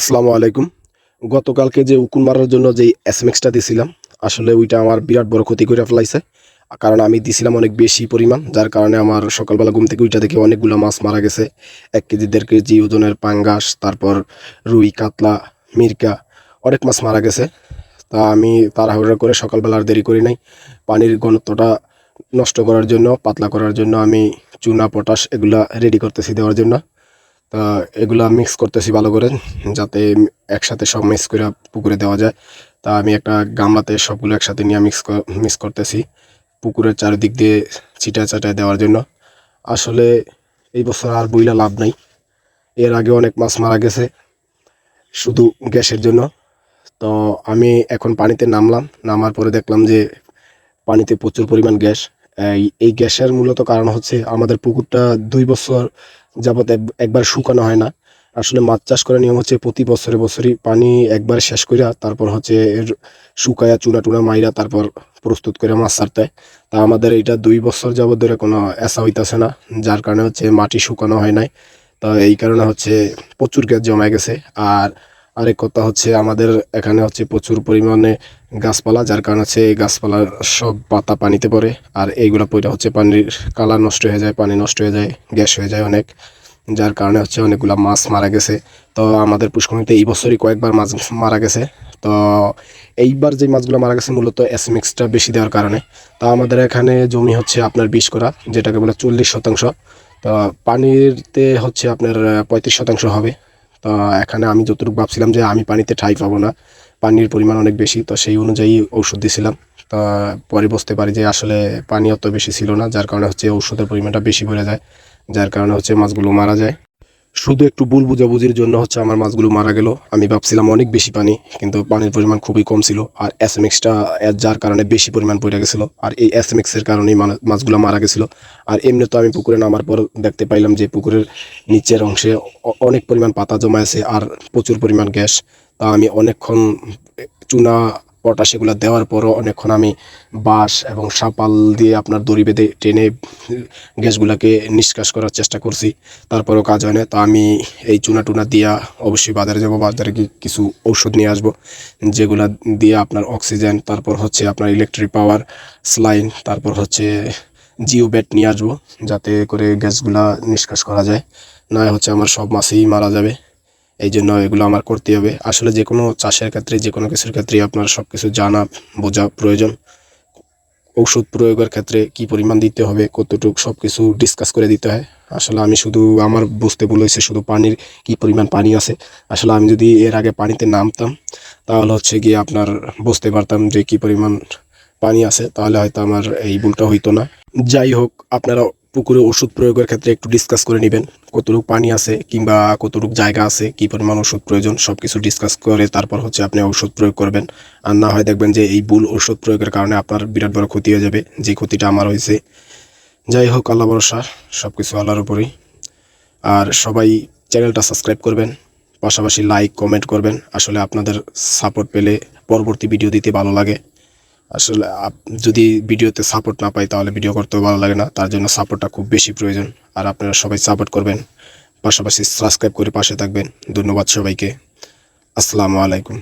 আসসালামু আলাইকুম। গতকালকে যে উকুন মারার জন্য যে এস এম দিছিলাম, আসলে ওইটা আমার বিরাট বড় ক্ষতি করে ফেলাইছে। কারণ আমি দিছিলাম অনেক বেশি পরিমাণ, যার কারণে আমার সকালবেলা ঘুম থেকে ওইটা দেখে অনেকগুলো মাছ মারা গেছে। এক কেজি, দেড় কেজি ওজনের পাঙ্গাস, তারপর রুই, কাতলা, মিরকা, অনেক মাছ মারা গেছে। তা আমি তাড়াহুড়া করে সকালবেলা আর দেরি করি নাই। পানির ঘনত্বটা নষ্ট করার জন্য, পাতলা করার জন্য আমি চুনা, পটাশ এগুলা রেডি করতেছি দেওয়ার জন্য। তা এগুলা মিক্স করতেছি ভালো করে, যাতে একসাথে সব মিক্স করে পুকুরে দেওয়া যায়। তা আমি একটা গামলাতে সবগুলো একসাথে নিয়ে মিক্স মিক্স করতেছি পুকুরের চারিদিক দিয়ে ছিটা চাটায় দেওয়ার জন্য। আসলে এই বছর আর বইলা লাভ নাই। এর আগে অনেক মাছ মারা গেছে শুধু গ্যাসের জন্য। তো আমি এখন পানিতে নামলাম, নামার পরে দেখলাম যে পানিতে প্রচুর পরিমাণ গ্যাস। এই গ্যাসের মূলত কারণ হচ্ছে আমাদের পুকুরটা দুই বছর যাবত এক- একবার শুকানো হয় না। আসলে মাছ চাষ করার নিয়ম হচ্ছে প্রতি বছরে বছরই পানি একবার শেষ করিয়া তারপর হচ্ছে এর শুকায়া চুনা টুনা মাইরা তারপর প্রস্তুত করে মাছ ছাড়তে তা আমাদের এটা দুই বছর যাবত ধরে কোনো এসা হইতেছে না, যার কারণে হচ্ছে মাটি শুকানো হয় নাই। তা এই কারণে হচ্ছে প্রচুর গ্যাস জমা গেছে। আর আরেক কথা হচ্ছে আমাদের এখানে হচ্ছে প্রচুর পরিমাণে গাছপালা, যার কারণে হচ্ছে এই গাছপালার সব পাতা পানিতে পড়ে, আর এইগুলো পইটা হচ্ছে পানির কালার নষ্ট হয়ে যায়, পানি নষ্ট হয়ে যায়, গ্যাস হয়ে যায় অনেক, যার কারণে হচ্ছে অনেকগুলা মাছ মারা গেছে। তো আমাদের পুষ্করণীতে এই বছরই কয়েকবার মাছ মারা গেছে। তো এইবার যে মাছগুলো মারা গেছে মূলত এসমিক্সটা বেশি দেওয়ার কারণে। তা আমাদের এখানে জমি হচ্ছে আপনার বিশ করা যেটাকে বলে চল্লিশ শতাংশ। তো পানিতে হচ্ছে আপনার পঁয়ত্রিশ শতাংশ হবে। তো এখানে আমি যতটুকু ভাবছিলাম যে আমি পানিতে ঠাই পাবো না, পানির পরিমাণ অনেক বেশি, তো সেই অনুযায়ী ওষুধ দিছিলাম। তা পরে বুঝতে পারি যে আসলে পানি অত বেশি ছিল না, যার কারণে হচ্ছে ওষুধের পরিমাণটা বেশি পড়ে যায়, যার কারণে হচ্ছে মাছগুলো মারা যায়। শুধু একটু ভুল বুঝাবুঝির জন্য হচ্ছে আমার মাছগুলো মারা গেল। আমি ভাবছিলাম অনেক বেশি পানি, কিন্তু পানির পরিমাণ খুবই কম ছিল আর এসএমএক্সটা যার কারণে বেশি পরিমাণ পড়ে গেছিল আর এই এসএমএক্সের কারণেই মানে- মাছগুলো মারা গেছিল। আর এমনি তো আমি পুকুরে নামার পর দেখতে পাইলাম যে পুকুরের নিচের অংশে অনেক পরিমাণ পাতা জমা আছে আর প্রচুর পরিমাণ গ্যাস। তা আমি অনেকক্ষণ চুনা পটাশ এগুলো দেওয়ার পরও অনেকক্ষণ আমি বাঁশ এবং সাপাল দিয়ে আপনার দড়ি বেঁধে টেনে গ্যাসগুলোকে নিষ্কাশ করার চেষ্টা করছি। তারপরেও কাজ হয় না। তো আমি এই চুনা টুনা দিয়া অবশ্যই বাজারে যাব। বাজারে গিয়ে কিছু ঔষধ নিয়ে আসব, যেগুলা দিয়ে আপনার অক্সিজেন, তারপর হচ্ছে আপনার ইলেকট্রিক পাওয়ার স্লাইন তারপর হচ্ছে জিও ব্যাট নিয়ে আসব, যাতে করে গ্যাসগুলা নিষ্কাশ করা যায়। না হচ্ছে আমার সব মাছই মারা যাবে। এই জন্য এগুলো আমার করতে হবে। আসলে যে কোনো চাষের ক্ষেত্রে যে কোনো কিছুর ক্ষেত্রে আপনার সব কিছু জানা, বোঝা প্রয়োজন। ঔষধ প্রয়োগের ক্ষেত্রে কি পরিমাণ দিতে হবে, কতটুকু সব কিছু ডিসকাস করে দিতে হয়। আসলে আমি শুধু, আমার বুঝতে ভুল হয়েছে, শুধু পানির কি পরিমাণ পানি আছে। আসলে আমি যদি এর আগে পানিতে নামতাম, তাহলে হচ্ছে গিয়ে আপনার বুঝতে পারতাম যে কি পরিমাণ পানি আছে, তাহলে হয়তো আমার এই ভুলটা হইতো না। যাই হোক, আপনারা পুকুরে ওষুধ প্রয়োগের ক্ষেত্রে একটু ডিসকাস করে নেবেন। কতটুকু পানি আছে কিংবা কতটুকু জায়গা আছে, কি পরিমাণ ওষুধ প্রয়োজন সব কিছু ডিসকাস করে তারপর হচ্ছে আপনি ওষুধ প্রয়োগ করবেন। আর না হয় দেখবেন যে এই ভুল ওষুধ প্রয়োগের কারণে আপনার বিরাট বড় ক্ষতি হয়ে যাবে, যে ক্ষতিটা আমার হয়েছে। যাই হোক, আল্লাহ ভরসা সব কিছু আল্লাহর উপরেই। আর সবাই চ্যানেলটা সাবস্ক্রাইব করবেন, পাশাপাশি লাইক কমেন্ট করবেন। আসলে আপনাদের সাপোর্ট পেলে পরবর্তী ভিডিও দিতে ভালো লাগে। আসলে যদি ভিডিওতে সাপোর্ট না পাই তাহলে ভিডিও করতে ভালো লাগে না। তার জন্য সাপোর্টটা খুব বেশি প্রয়োজন। আর আপনারা সবাই সাপোর্ট করবেন। পাশাপাশি সাবস্ক্রাইব করে পাশে থাকবেন। ধন্যবাদ সবাইকে। আসসালামু আলাইকুম।